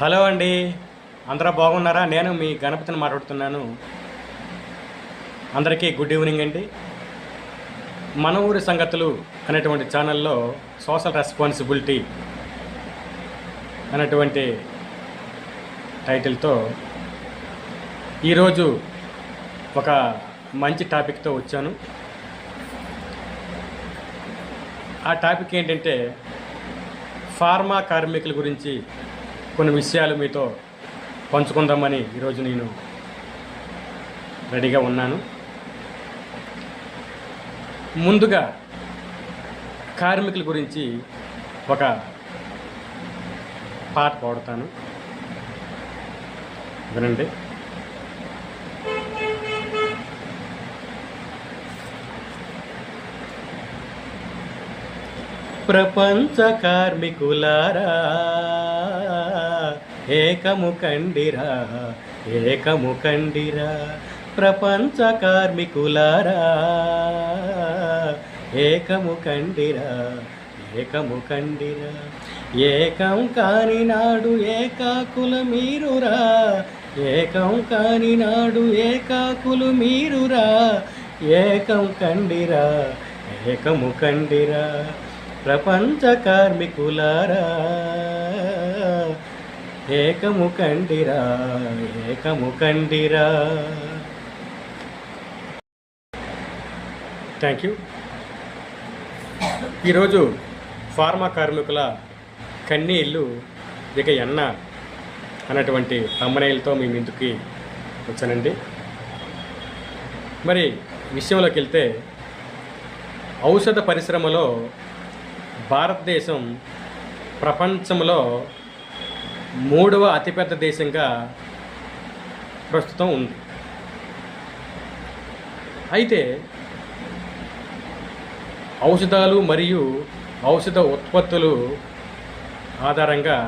Hello అండి. అందరూ బాగున్నారా? నేను మీ గణపతిని మాట్లాడుతున్నాను. అందరికీ గుడ్ ఈవినింగ్ అండి. మన ఊరి సంగతులు అనేటువంటి ఛానల్లో సోషల్ రెస్పాన్సిబిలిటీ అనేటువంటి టైటిల్తో ఈరోజు ఒక మంచి టాపిక్తో వచ్చాను. ఆ టాపిక్ ఏంటంటే ఫార్మా కార్మికుల గురించి కొన్ని విషయాలు మీతో పంచుకుందామని ఈరోజు నేను రెడీగా ఉన్నాను. ముందుగా కార్మికుల గురించి ఒక పాట పాడుతాను. వినండి. ప్రపంచ కార్మికులారా ఏకము కండిరా ఏకము కండిరా ప్రపంచ కార్మికులారా. ఏకము కండిరా ఏకము కండిరా. ఏకం కాని నాడు ఏకాకుల మీరురా ఏకం కాని నాడు ఏకాకులు మీరురా. ఏకం కండిరా ఏకము కండిరా ప్రపంచ కార్మికులారా. ఏకము కండిరా ఏకము కండిరా. థ్యాంక్ యూ ఈరోజు ఫార్మా కార్మికుల కన్నీళ్ళు ఇక ఎన్న అన్నటువంటి తమ్మనేలతో మీ ముందుకి వచ్చానండి. మరి విషయంలోకి వెళ్తే ఔషధ పరిశ్రమలో భారతదేశం ప్రపంచంలో మూడవ అతిపెద్ద దేశంగా ప్రస్తుతం ఉంది. అయితే ఔషధాలు మరియు ఔషధ ఉత్పత్తులు ఆధారంగా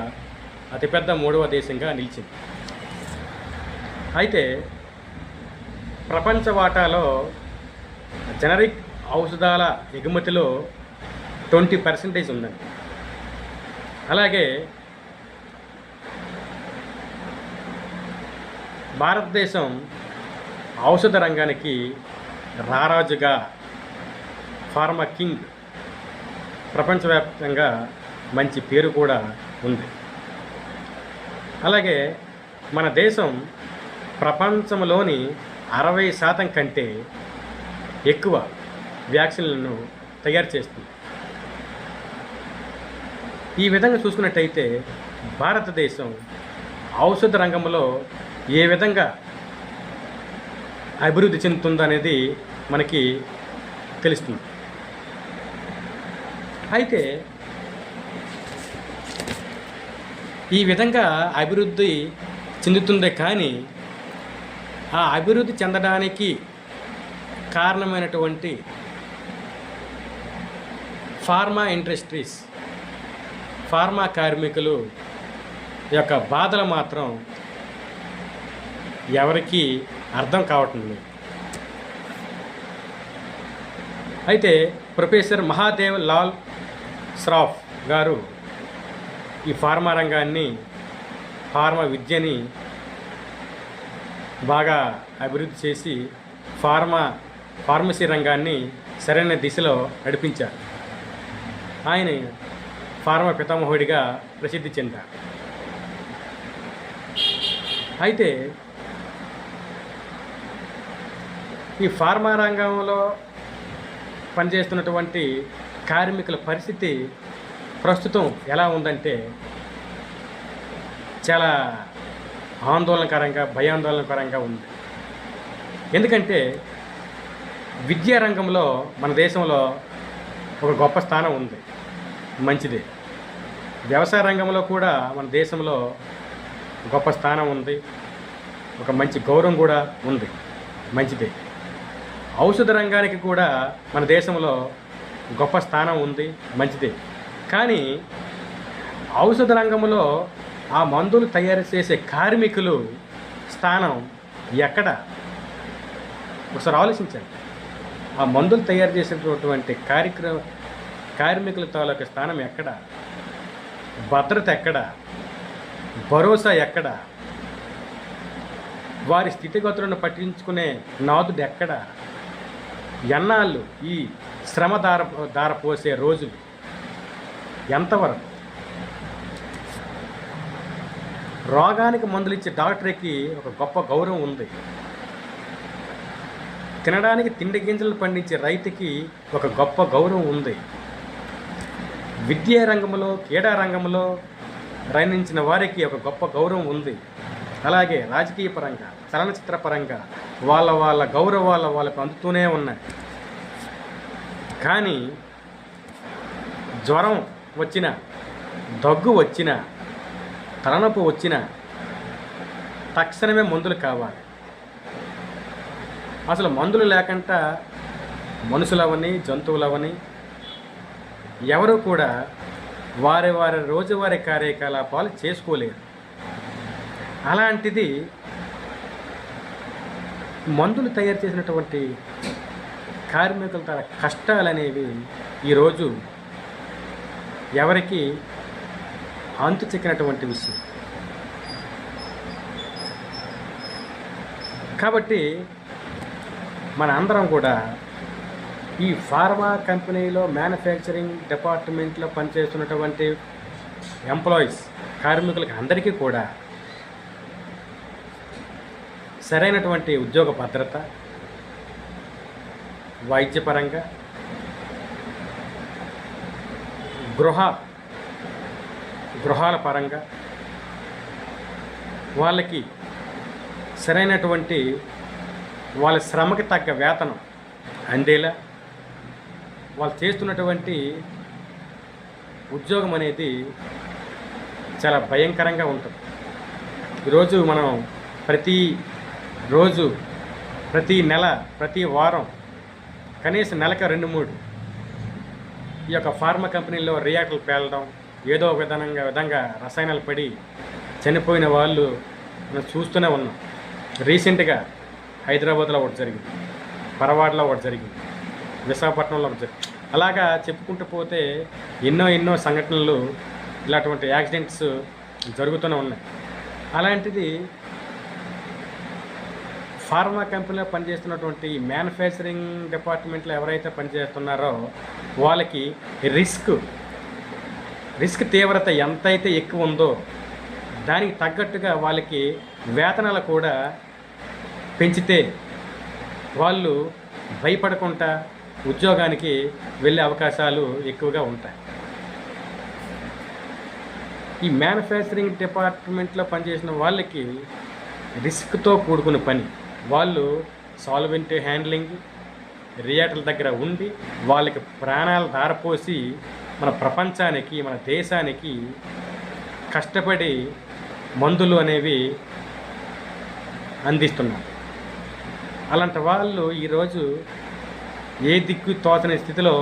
అతిపెద్ద మూడవ దేశంగా నిలిచింది. అయితే ప్రపంచ వాటాలో జనరిక్ ఔషధాల ఎగుమతిలో ట్వంటీ పర్సెంటేజ్ ఉందండి. అలాగే భారతదేశం ఔషధ రంగానికి రారాజుగా ఫార్మా కింగ్ ప్రపంచవ్యాప్తంగా మంచి పేరు కూడా ఉంది. అలాగే మన దేశం ప్రపంచంలోని అరవై శాతం కంటే ఎక్కువ వ్యాక్సిన్లను తయారు చేస్తుంది. ఈ విధంగా చూసుకున్నట్టయితే భారతదేశం ఔషధ రంగంలో ఏ విధంగా అభివృద్ధి చెందుతుందనేది మనకి తెలుస్తుంది. అయితే ఈ విధంగా అభివృద్ధి చెందుతుందే కానీ ఆ అభివృద్ధి చెందడానికి కారణమైనటువంటి ఫార్మా ఇండస్ట్రీస్ ఫార్మా కార్మికులు యొక్క బాధలు మాత్రం ఎవరికి అర్థం కావటం లేదు. అయితే ప్రొఫెసర్ మహాదేవ్ లాల్ శ్రాఫ్ గారు ఈ ఫార్మా రంగాన్ని ఫార్మా విద్యని బాగా అభివృద్ధి చేసి ఫార్మా ఫార్మసీ రంగాన్ని సరైన దిశలో నడిపించారు. ఆయన ఫార్మా పితామహుడిగా ప్రసిద్ధి చెందారు. అయితే ఈ ఫార్మా రంగంలో పనిచేస్తున్నటువంటి కార్మికుల పరిస్థితి ప్రస్తుతం ఎలా ఉందంటే చాలా ఆందోళనకరంగా భయాందోళనకరంగా ఉంది. ఎందుకంటే విద్యా రంగంలో మన దేశంలో ఒక గొప్ప స్థానం ఉంది. మంచిది. వ్యవసాయ రంగంలో కూడా మన దేశంలో గొప్ప స్థానం ఉంది. ఒక మంచి గౌరవం కూడా ఉంది. మంచిదే. ఔషధ రంగానికి కూడా మన దేశంలో గొప్ప స్థానం ఉంది మంచిది. కానీ ఔషధ రంగంలో ఆ మందులు తయారు చేసే కార్మికులు స్థానం ఎక్కడ? ఒకసారి ఆలోచించండి. ఆ మందులు తయారు చేసేటటువంటి కార్యక్రమ కార్మికుల తాలూకా స్థానం ఎక్కడ? భద్రత ఎక్కడ? భరోసా ఎక్కడ? వారి స్థితిగతులను పట్టించుకునే నాదుడు ఎక్కడ? ఎన్నాళ్ళు ఈ శ్రమ దార దార పోసే రోజులు? ఎంతవరకు? రోగానికి మందులు ఇచ్చే డాక్టర్కి ఒక గొప్ప గౌరవం ఉంది. తినడానికి తిండి గింజలు పండించే రైతుకి ఒక గొప్ప గౌరవం ఉంది. విద్యా రంగంలో క్రీడా రంగంలో రాణించిన వారికి ఒక గొప్ప గౌరవం ఉంది. అలాగే రాజకీయ పరంగా చలనచిత్ర పరంగా వాళ్ళ వాళ్ళ గౌరవాల వాళ్ళకు అందుతూనే ఉన్నాయి. కానీ జ్వరం వచ్చిన దగ్గు వచ్చిన తలనొప్పి వచ్చిన తక్షణమే మందులు కావాలి. అసలు మందులు లేకుండా మనుషులవని జంతువులవని ఎవరు కూడా వారి వారి రోజువారీ కార్యకలాపాలు చేసుకోలేరు. అలాంటిది మందులు తయారు చేసినటువంటి కార్మికుల తన కష్టాలనేవి ఈరోజు ఎవరికి అంతు చిక్కినటువంటి విషయం. కాబట్టి మన అందరం కూడా ఈ ఫార్మా కంపెనీలో మ్యానుఫ్యాక్చరింగ్ డిపార్ట్మెంట్లో పనిచేస్తున్నటువంటి ఎంప్లాయీస్ కార్మికులకి అందరికీ కూడా సరైనటువంటి ఉద్యోగ భద్రత వైద్యపరంగా గృహ గృహాల పరంగా వాళ్ళకి సరైనటువంటి వాళ్ళ శ్రమకి తగ్గ వేతనం అందేలా వాళ్ళు చేస్తున్నటువంటి ఉద్యోగం అనేది చాలా భయంకరంగా ఉంటుంది. ఈరోజు మనం ప్రతి రోజు ప్రతి నెల ప్రతి వారం కనీసం నెలకు రెండు మూడు. ఈ యొక్క ఫార్మా కంపెనీల్లో రియాక్టర్లు పేలడం ఏదో ఒక విధంగా విధంగా రసాయనాలు పడి చనిపోయిన వాళ్ళు మనం చూస్తూనే ఉన్నాం. రీసెంట్గా హైదరాబాద్లో ఒకటి జరిగింది. పరవాడలో ఒకటి జరిగింది. విశాఖపట్నంలో ఒకటి జరిగింది. అలాగా చెప్పుకుంటూ పోతే ఎన్నో ఎన్నో సంఘటనలు ఇలాంటి యాక్సిడెంట్స్ జరుగుతూనే ఉన్నాయి. అలాంటిది ఫార్మా కంపెనీలో పనిచేస్తున్నటువంటి మ్యానుఫ్యాక్చరింగ్ డిపార్ట్మెంట్లో ఎవరైతే పనిచేస్తున్నారో వాళ్ళకి రిస్క్ రిస్క్ తీవ్రత ఎంతైతే ఎక్కువ ఉందో దానికి తగ్గట్టుగా వాళ్ళకి వేతనాలు కూడా పెంచితే వాళ్ళు భయపడకుండా ఉద్యోగానికి వెళ్ళే అవకాశాలు ఎక్కువగా ఉంటాయి. ఈ మ్యానుఫ్యాక్చరింగ్ డిపార్ట్మెంట్లో పనిచేసిన వాళ్ళకి రిస్క్తో కూడుకున్న పని వాళ్ళు సాల్వెంట్ హ్యాండ్లింగ్ రియాటర్ల దగ్గర ఉండి వాళ్ళకి ప్రాణాలు దారపోసి మన ప్రపంచానికి మన దేశానికి కష్టపడి మందులు అనేవి అందిస్తున్నారు అలాంటి వాళ్ళు ఈరోజు ఏ దిక్కు తోచని స్థితిలో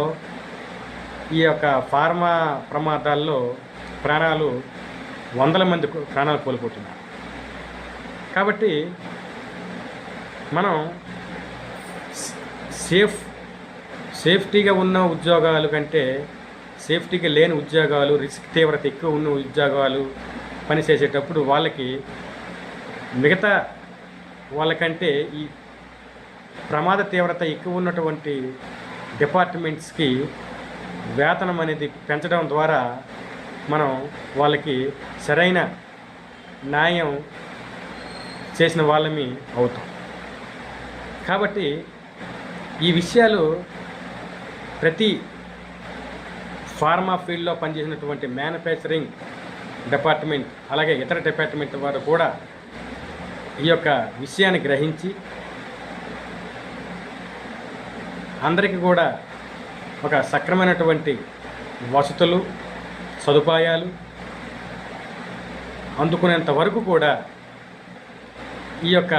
ఈ యొక్క ఫార్మా ప్రమాదాల్లో ప్రాణాలు వందల మంది ప్రాణాలు కోల్పోతున్నారు. కాబట్టి మనం సేఫ్ సేఫ్టీగా ఉన్న ఉద్యోగాలు కంటే సేఫ్టీగా లేని ఉద్యోగాలు రిస్క్ తీవ్రత ఎక్కువ ఉన్న ఉద్యోగాలు పనిచేసేటప్పుడు వాళ్ళకి మిగతా వాళ్ళకంటే ఈ ప్రమాద తీవ్రత ఎక్కువ ఉన్నటువంటి డిపార్ట్మెంట్స్కి వేతనం అనేది పెంచడం ద్వారా మనం వాళ్ళకి సరైన న్యాయం చేసిన వాళ్ళమి అవుతాం. కాబట్టి ఈ విషయాలు ప్రతి ఫార్మా ఫీల్డ్లో పనిచేసినటువంటి మ్యానుఫ్యాక్చరింగ్ డిపార్ట్మెంట్ అలాగే ఇతర డిపార్ట్మెంట్ వారు కూడా ఈ యొక్క విషయాన్ని గ్రహించి అందరికీ కూడా ఒక సక్రమైనటువంటి వసతులు సదుపాయాలు అందుకునేంత వరకు కూడా ఈ యొక్క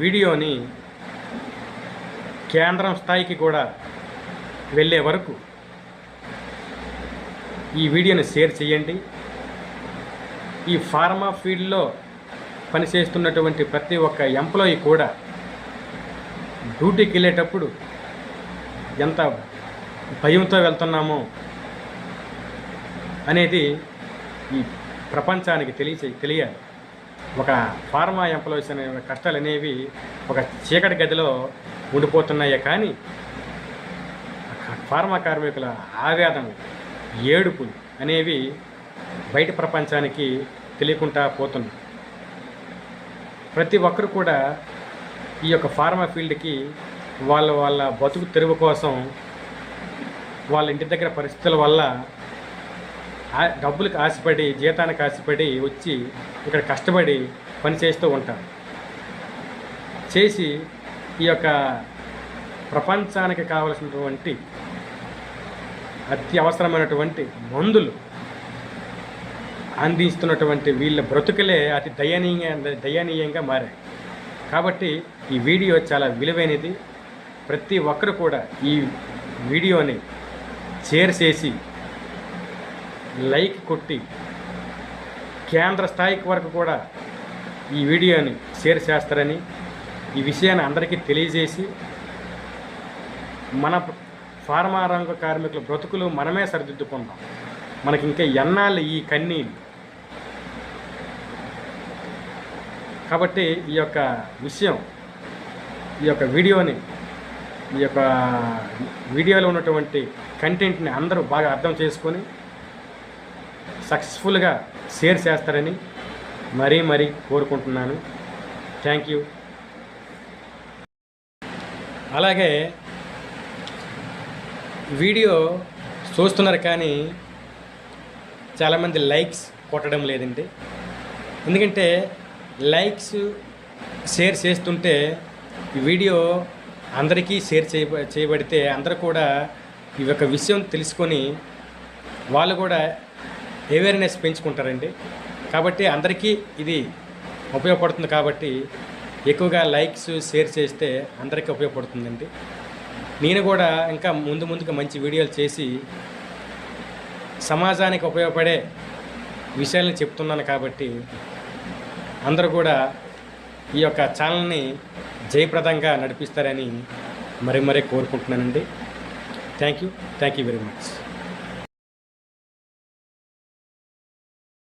వీడియోని కేంద్రం స్థాయికి కూడా వెళ్ళే వరకు ఈ వీడియోని షేర్ చేయండి. ఈ ఫార్మా ఫీల్డ్లో పనిచేస్తున్నటువంటి ప్రతి ఒక్క ఎంప్లాయీ కూడా డ్యూటీకి వెళ్ళేటప్పుడు ఎంత భయంతో వెళ్తున్నామో అనేది ఈ ప్రపంచానికి తెలియ తెలియాలి. ఒక ఫార్మా ఎంప్లాయీస్ అనే కష్టాలు అనేవి ఒక చీకటి గదిలో ఉండిపోతున్నాయే కానీ ఫార్మా కార్మికుల ఆవేదన ఏడుపులు అనేవి బయట ప్రపంచానికి తెలియకుండా పోతున్నాయి. ప్రతి ఒక్కరు కూడా ఈ యొక్క ఫార్మా ఫీల్డ్కి వాళ్ళ వాళ్ళ బతుకు తెరువు కోసం వాళ్ళ ఇంటి దగ్గర పరిస్థితుల వల్ల డబ్బులకు ఆశపడి జీతానికి ఆశపడి వచ్చి ఇక్కడ కష్టపడి పని చేస్తూ ఉంటారు. చేసి ఈ యొక్క ప్రపంచానికి కావలసినటువంటి అత్యవసరమైనటువంటి మందులు అందిస్తున్నటువంటి వీళ్ళ బ్రతుకులే అతి దయనీయ దయనీయంగా మారాయి. కాబట్టి ఈ వీడియో చాలా విలువైనది. ప్రతి ఒక్కరు కూడా ఈ వీడియోని షేర్ చేసి లైక్ కొట్టి కేంద్ర స్థాయికి వరకు కూడా ఈ వీడియోని షేర్ చేస్తారని ఈ విషయాన్ని అందరికీ తెలియజేసి మన ఫార్మా రంగ కార్మికుల బ్రతుకులు మనమే సరిదిద్దుకుందాం మనకి ఇంకా ఎన్నాళ్ళు ఈ కన్నీళ్ళు? కాబట్టి ఈ యొక్క విషయం ఈ యొక్క వీడియోని ఈ యొక్క వీడియోలో ఉన్నటువంటి కంటెంట్ని అందరూ బాగా అర్థం చేసుకొని సక్సెస్ఫుల్గా షేర్ చేస్తారని మరీ మరీ కోరుకుంటున్నాను. Thank you. అలాగే వీడియో చూస్తున్నారు కానీ చాలామంది లైక్స్ కొట్టడం లేదండి. ఎందుకంటే లైక్స్ షేర్ చేస్తుంటే ఈ వీడియో అందరికీ షేర్ చేయబ చేయబడితే అందరూ కూడా ఈ యొక్క విషయం తెలుసుకొని వాళ్ళు కూడా అవేర్నెస్ పెంచుకుంటారండి. కాబట్టి అందరికీ ఇది ఉపయోగపడుతుంది కాబట్టి ఎక్కువగా లైక్స్ షేర్ చేస్తే అందరికీ ఉపయోగపడుతుందండి. నేను కూడా ఇంకా ముందు ముందుగా మంచి వీడియోలు చేసి సమాజానికి ఉపయోగపడే విషయాలను చెప్తున్నాను కాబట్టి అందరూ కూడా ఈ యొక్క ఛానల్ని జయప్రదంగా నడిపిస్తారని మరి మరీ కోరుకుంటున్నానండి. Thank you thank you very much